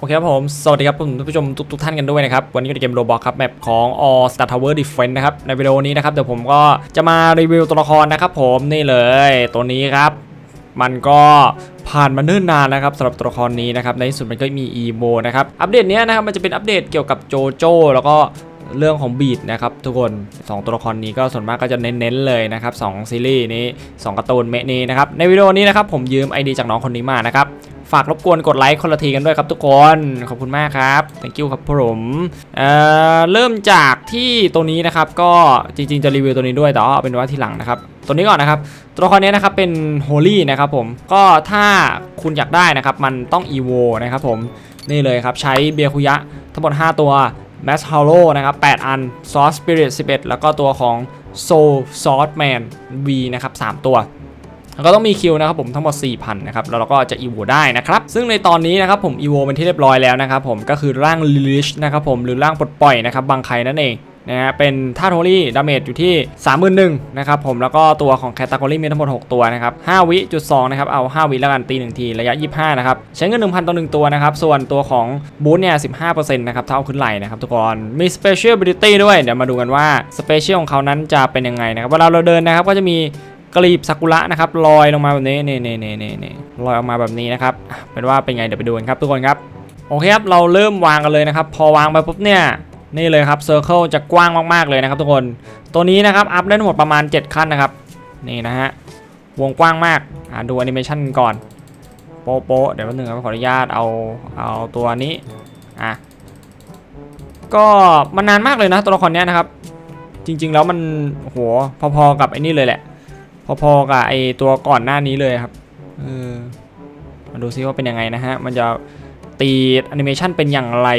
โอเคครับผม สวัสดีครับผมท่านผู้ชมทุกทท่านกันด้วยนะครับ วันนี้ก็ในเกมโรบอกครับ แมปของ All Star Tower Defense นะครับ ในวิดีโอนี้นะครับ เดี๋ยวผมก็จะมารีวิวตัวละครนะครับผมนี่เลยตัวนี้ครับ มันก็ผ่านมาเนิ่นนานนะครับสำหรับตัวละครนี้นะครับ ในที่สุดมันก็มี EVO นะครับ อัปเดตเนี้ยนะครับ มันจะเป็นอัปเดตเกี่ยวกับโจโจ้แล้วก็เรื่องของบีดนะครับทุกคน 2 ตัวละครนี้ก็ส่วนมากก็จะเน้นๆเลยนะครับสองซีรีส์นี้สองการ์ตูนเมะนี้นะครับในวิดีโอนี้นะครับผมยืม ID จากน้องคนนี้มานะครับ ฝากรบกวนกดไลค์คนละทีกันด้วยครับทุกคน ขอบคุณมากครับ thank you ครับผมเอ่อเริ่มจากที่ตัวนี้นะครับก็จริงๆจะรีวิวตัวนี้ด้วยแต่ว่าเอาเป็นว่าทีหลังนะครับตัวนี้ก่อนนะครับตัวละครนี้นะครับเป็นโฮลี่นะครับผมก็ถ้าคุณอยากได้นะครับมันต้อง EVO นะครับผมนี่เลยครับใช้เบียคุยะทั้งหมด 5 ตัว m a s h o l o นะครับ 8 อัน Sauce Spirit 11 แล้วก็ตัวของ Soul Sauce Man V นะครับ 3 ตัว แล้วก็ต้องมีคิวนะครับผมทั้งหมด4,000นะครับแล้วเราก็จะ EVO ได้นะครับซึ่งในตอนนี้นะครับผม EVO เป็นที่เรียบร้อยแล้วนะครับผมก็คือร่าง Leash นะครับผมหรือร่างปลดปล่อยนะครับบางใครนั่นเองนะฮะเป็นท่าโทลี่ดาเมจอยู่ที่ 31,000นะครับผมแล้วก็ตัวของแคตตากรีมีทั้งหมด 6 ตัวนะครับ5วิจุด2นะครับเอา 5 วิแล้วกันตี 1 ที ระยะ 25 นะครับ ใช้เงิน 1,000 ต่อ 1 ตัวนะครับ ส่วนตัวของบูธเนี่ย 15%นะครับถ้าเอาขึ้นไหลนะครับทุกคน มี Special Ability ด้วย เดี๋ยวมาดูกันว่า Special ของเขานั้นจะเป็นยังไงนะครับเวลาเราเดินนะครับก็จะมี กลีบซากุระนะครับลอยลงมาแบบนี้นี่นี่นี่นี่นี่ลอยออกมาแบบนี้นะครับเป็นว่าเป็นไงเดี๋ยวไปดูกันครับทุกคนครับโอเคครับเราเริ่มวางกันเลยนะครับ พอวางไปปุ๊บเนี่ยนี่เลยครับเซอร์เคิลจะกว้างมากๆเลยนะครับทุกคนตัวนี้นะครับอัพได้ทั้งหมดประมาณ 7 ขั้นนะครับนี่นะฮะวงกว้างมากอะดูแอนิเมชันก่อนโป๊ะโป๊ะเดี๋ยวแป๊บนึงครับขออนุญาตเอาเอาตัวนี้อะก็มันนานมากเลยนะตัวละครเนี้ยนะครับ จริงๆแล้วมันโหพอๆกับไอ้นี่เลยแหละ พอๆกับไอตัวก่อนหน้านี้เลยครับเออมาดูซิว่าเป็นยังไงนะฮะ มันจะตีแอนิเมชันเป็นอย่างไร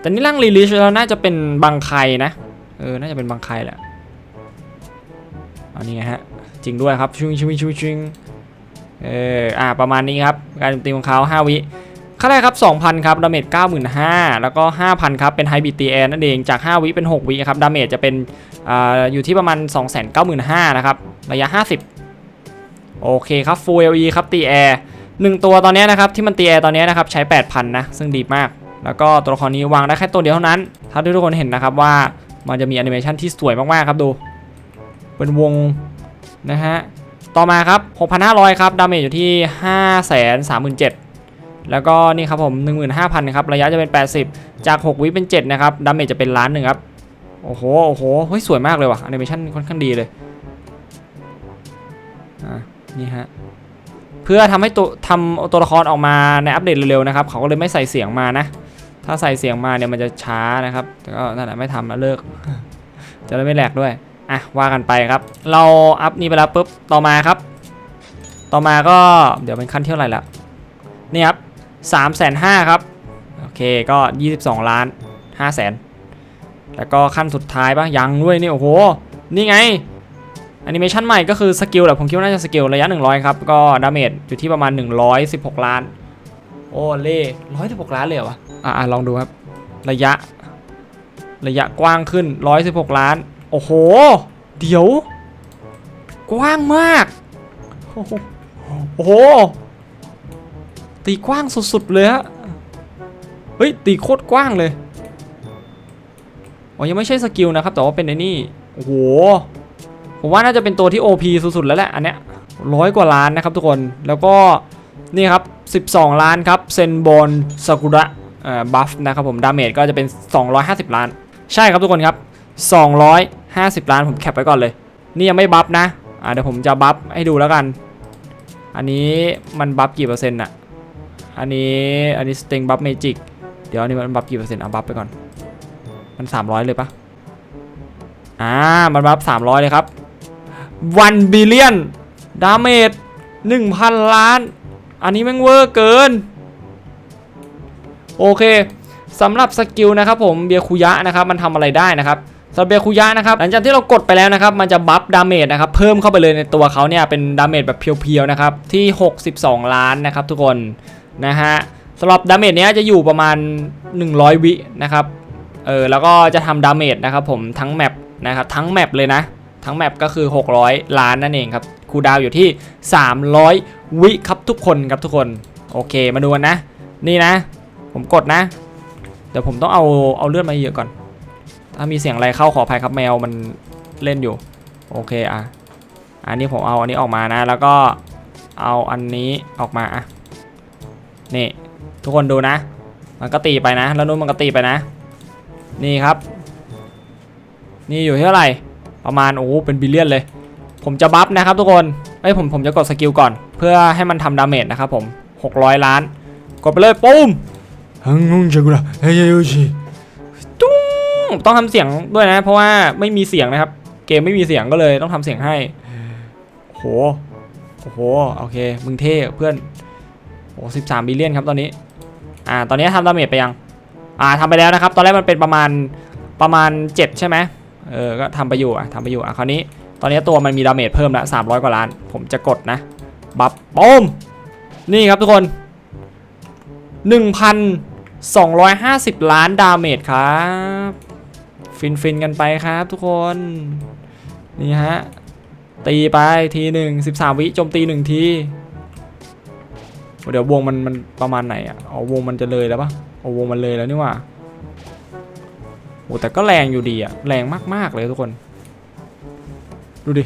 แต่นี่ร่างรีลิชแล้วน่าจะเป็นบางใครนะ เออ น่าจะเป็นบางใครแหละอันนี้ฮะ จริงด้วยครับชิงชิงชิงชิงเออ อ่า ประมาณนี้ครับ การโจมตีของเขา5วิค่าแรกครับ 2,000 ครับ ดาเมจ95,000 แล้วก็ 5,000 ครับ เป็นไฮบิตีแอนนั่นเอง จาก 5 วิเป็น 6 วิครับ ดาเมจจะเป็น อยู่ที่ประมาณ 295,000นะครับ ระยะ 50 โอเคครับ Full LE ครับตีแอร์หนึ่งตัวตอนนี้นะครับ ที่มันตีแอร์ตอนนี้นะครับ ใช้ 8,000 นะ ซึ่งดีมาก แล้วก็ตัวละครนี้วางได้แค่ตัวเดียวเท่านั้น ถ้าทุกคนเห็นนะครับว่ามันจะมีแอนิเมชันที่สวยมากๆครับดู เป็นวงนะฮะ ต่อมาครับ 6,500 ครับ ดาเมจอยู่ที่ 537,000 แล้วก็นี่ครับผม 15,000 ครับ ระยะจะเป็น 80 จาก 6 วิเป็น 7 นะครับ ดาเมจจะเป็นล้านหนึ่งครับ โอ้โห โอ้โห เฮ้ย สวยมากเลยว่ะแอนิเมชันค่อนข้างดีเลย อะ นี่ฮะ เพื่อทำให้ตัวทำตัวละครออกมาในอัปเดตเร็วๆนะครับ เขาก็เลยไม่ใส่เสียงมานะ ถ้าใส่เสียงมาเนี่ยมันจะช้านะครับ แต่ก็นั่นแหละไม่ทำแล้วเลิก จะได้ไม่แหลกด้วย อะ ว่ากันไปครับ เราอัพนี้ไปแล้วปุ๊บ ต่อมาครับ ต่อมาก็เดี๋ยวเป็นขั้นเท่าไหร่ละ นี่ครับสามแสนห้าครับ โอเค ก็ 22 ล้าน5แสน แล้วก็ขั้นสุดท้ายปะยังด้วยนี่โอ้โห นี่ไงแอนิเมชันใหม่ก็คือสกิลแหละผมคิดว่าน่าจะสกิลระยะ 100 ครับ ก็ดาเมจอยู่ที่ประมาณ 116 ล้าน โอ้เล่116ล้านเลยเหรอวะอะลองดูครับ ระยะ ระยะกว้างขึ้น 116 ล้าน โอ้โห เดี๋ยว กว้างมาก โอ้โห ตีกว้างสุดๆเลยฮะ เฮ้ย ตีโคตรกว้างเลย อ๋อยังไม่ใช่สกิลนะครับแต่ว่าเป็นไอ้นี่โอ้โหผมว่าน่าจะเป็นตัวที่ OP สุดๆแล้วแหละอันเนี้ยร้อยกว่าล้านนะครับทุกคนแล้วก็นี่ครับ 12 ล้านครับเซนบอลซากุระเอ่อบัฟนะครับผมดาเมจก็จะเป็น 250 ล้าน ใช่ครับทุกคนครับ 250 ล้านผมแคปไว้ก่อนเลย นี่ยังไม่บัฟนะอ่าเดี๋ยวผมจะบัฟให้ดูแล้วกัน อันนี้มันบัฟกี่เปอร์เซ็นต์อะอันนี้อันนี้สเต็งบัฟเมจิกเดี๋ยวอันนี้มันบัฟกี่เปอร์เซ็นต์เอาบัฟไปก่อน มัน300เลยปะอ่า มันบัฟ300เลยครับ1บิลเลียนดาเมจ1,000ล้าน อันนี้แม่งเวอร์เกิน โอเคสำหรับสกิลนะครับผมเบียคุยะนะครับมันทำอะไรได้นะครับสำหรับเบียคุยะนะครับหลังจากที่เรากดไปแล้วนะครับมันจะบัฟดาเมจนะครับเพิ่มเข้าไปเลยในตัวเขาเนี่ยเป็นดาเมจแบบเพียวๆนะครับที่ 62 ล้านนะครับทุกคนนะฮะสำหรับดาเมจเนี้ยจะอยู่ประมาณ 100 วินะครับ เออแล้วก็จะทำดาเมจนะครับผมทั้งแมปนะครับทั้งแมปเลยนะ ทั้งแมปก็คือ 600 ล้านนั่นเองครับคูดาวอยู่ที่ 300 วิครับทุกคนครับทุกคน โอเคมาดูกันนะ นี่นะ ผมกดนะ เดี๋ยวผมต้องเอาเอาเลือดมาเยอะก่อน ถ้ามีเสียงอะไรเข้าขออภัยครับแมวมันเล่นอยู่ โอเคอะอันนี้ผมเอาอันนี้ออกมานะ แล้วก็เอาอันนี้ออกมาอะนี่ทุกคนดูนะ มันก็ตีไปนะ แล้วนู้นมันก็ตีไปนะ นี่ครับ นี่อยู่ที่เท่าไหร่ประมาณโอ้โหเป็นบิลเลียนเลย ผมจะบัฟนะครับทุกคนเอ้ยผมผมจะกดสกิลก่อน เพื่อให้มันทำดาเมจนะครับผม 600 ล้าน กดไปเลยปุ้มฮังงงจังละเฮ้ยโยชิต้องทำเสียงด้วยนะ เพราะว่าไม่มีเสียงนะครับ เกมไม่มีเสียงก็เลยต้องทำเสียงให้โอ้โหโอ้โหโอเคมึงเท่เพื่อนโอ้สิบสามบิลเลียนครับตอนนี้อ่าตอนนี้ทำดาเมจไปยัง อ่าทำไปแล้วนะครับ ตอนแรกมันเป็นประมาณประมาณ 7 ใช่ไหมเออ ก็ทำไปอยู่อะทำไปอยู่อะคราวนี้ ตอนนี้ตัวมันมีดาเมจเพิ่มแล้ว300 กว่าล้าน ผมจะกดนะ บัฟปุ้มนี่ครับทุกคน 1,250 ล้านดาเมจครับ ฟินฟินกันไปครับทุกคน นี่ฮะ ตีไปทีหนึ่งสิบสามวิโจมตีหนึ่งที เดี๋ยววงมันมันประมาณไหนอะ อ๋อวงมันจะเลยแล้วปะ อ๋อวงมันเลยแล้วนี่ว่าโอ้แต่ก็แรงอยู่ดีอะแรงมาก ๆ เลยทุกคน ดูดิ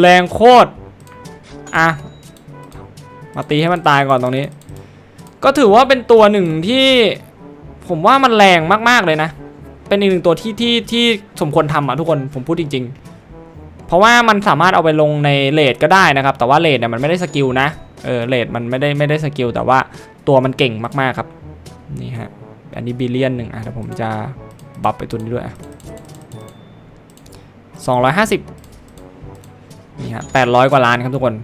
แรงโคตร อะ มาตีให้มันตายก่อนตรงนี้ ก็ถือว่าเป็นตัวหนึ่งที่ผมว่ามันแรงมาก ๆ เลยนะ เป็นอีกหนึ่งตัวที่ที่ที่สมควรทำอะทุกคน ผมพูดจริง ๆ เพราะว่ามันสามารถเอาไปลงในเลดก็ได้นะครับ แต่ว่าเลดเนี่ยมันไม่ได้สกิลนะ เออเลดมันไม่ได้ไม่ได้สกิลแต่ว่าตัวมันเก่งมาก ๆ ครับ นี่ฮะ อันนี้บิลเลียนหนึ่งอะเดี๋ยวผมจะบัฟไปตัวนี้ด้วยอะสองร้อยห้าสิบนี่ฮะแปดร้อยกว่าล้านครับทุกคน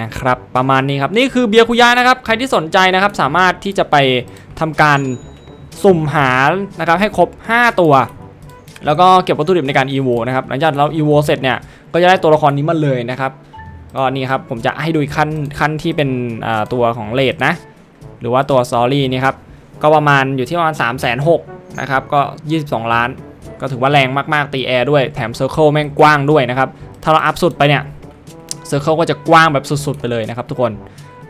นะครับประมาณนี้ครับ นี่คือเบียร์คุยะนะครับ ใครที่สนใจนะครับสามารถที่จะไปทำการสุ่มหานะครับให้ครบ 5 ตัว แล้วก็เก็บวัตถุดิบในการ EVO นะครับหลังจากเรา EVO เสร็จเนี่ยก็จะได้ตัวละครนี้มาเลยนะครับก็นี่ครับผมจะให้ดูอีกขั้นขั้นที่เป็นตัวของเลดนะ หรือว่าตัวซอรี่นี่ครับ ก็ประมาณอยู่ที่ประมาณ3 6 0 0 0นะครับ ก็ 22 ล้าน ก็ถือว่าแรงมากๆ ตีแอร์ด้วย แถมเซอร์เคิลแม่งกว้างด้วยนะครับ ถ้าเราอัพสุดไปเนี่ยเซอร์เคิลก็จะกว้างแบบสุดๆ ไปเลยนะครับทุกคน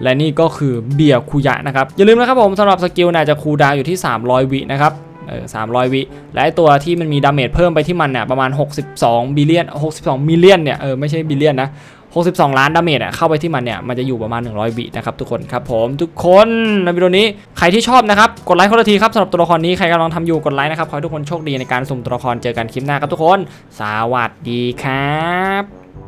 และนี่ก็คือเบียร์คุยะนะครับ อย่าลืมนะครับผมสำหรับสกิลเนี่ยจะคูดาวอยู่ที่ 300 วินะครับเออ300 วิ และตัวที่มันมีดาเมจเพิ่มไปที่มันเนี่ยประมาณ 62บิลเลียน 62มิลเลียนเนี่ย เออไม่ใช่บิลเลียนนะ 62 ล้านดาเมจอะเข้าไปที่มันเนี่ยมันจะอยู่ประมาณ 100วินะครับทุกคนครับผมทุกคนในวิดีโอนี้ใครที่ชอบนะครับกดไลค์คนละทีครับสำหรับตัวละครนี้ใครกำลังทำอยู่กดไลค์นะครับขอให้ทุกคนโชคดีในการสุ่มตัวละครเจอกันคลิปหน้าครับทุกคน สวัสดีครับ